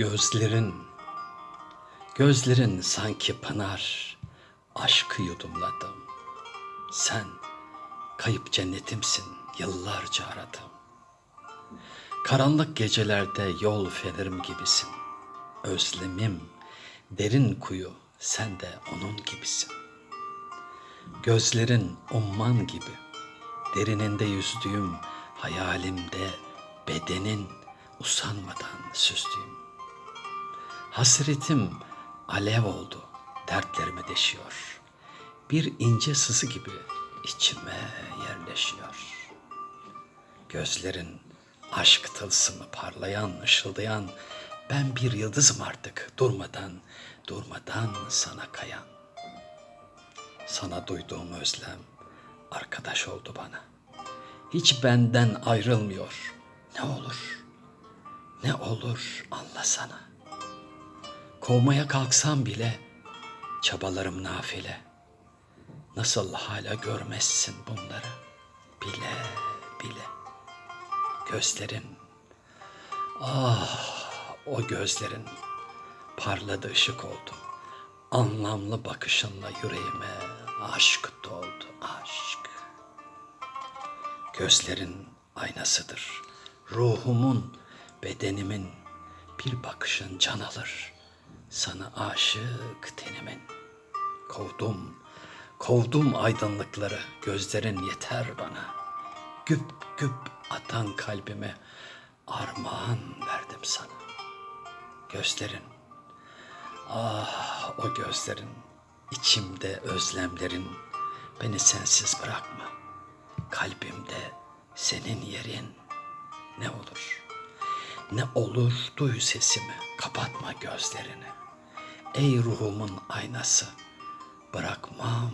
Gözlerin, gözlerin sanki pınar, aşkı yudumladım. Sen kayıp cennetimsin, yıllarca aradım. Karanlık gecelerde yol fenerim gibisin. Özlemim, derin kuyu, sen de onun gibisin. Gözlerin umman gibi, derininde yüzdüğüm hayalimde bedenin usanmadan süzdüğüm. Hasretim alev oldu, dertlerimi deşiyor. Bir ince sızı gibi içime yerleşiyor. Gözlerin aşk tılsımı parlayan, ışıldayan, ben bir yıldızım artık durmadan, durmadan sana kayan. Sana duyduğum özlem arkadaş oldu bana. Hiç benden ayrılmıyor. Ne olur, ne olur anlasana. Kovmaya kalksam bile çabalarım nafile. Nasıl hala görmezsin bunları bile bile. Gözlerin, ah o gözlerin parladı ışık oldu. Anlamlı bakışınla yüreğime aşk doldu aşk. Gözlerin aynasıdır. Ruhumun, bedenimin bir bakışın can alır. Sana aşık tenimin. Kovdum, kovdum aydınlıkları. Gözlerin yeter bana. Güp güp atan kalbime armağan verdim sana. Gözlerin, ah o gözlerin, içimde özlemlerin beni sensiz bırakma. Kalbimde senin yerin ne olur. Ne olur duy sesimi, kapatma gözlerini. Ey ruhumun aynası, bırakmam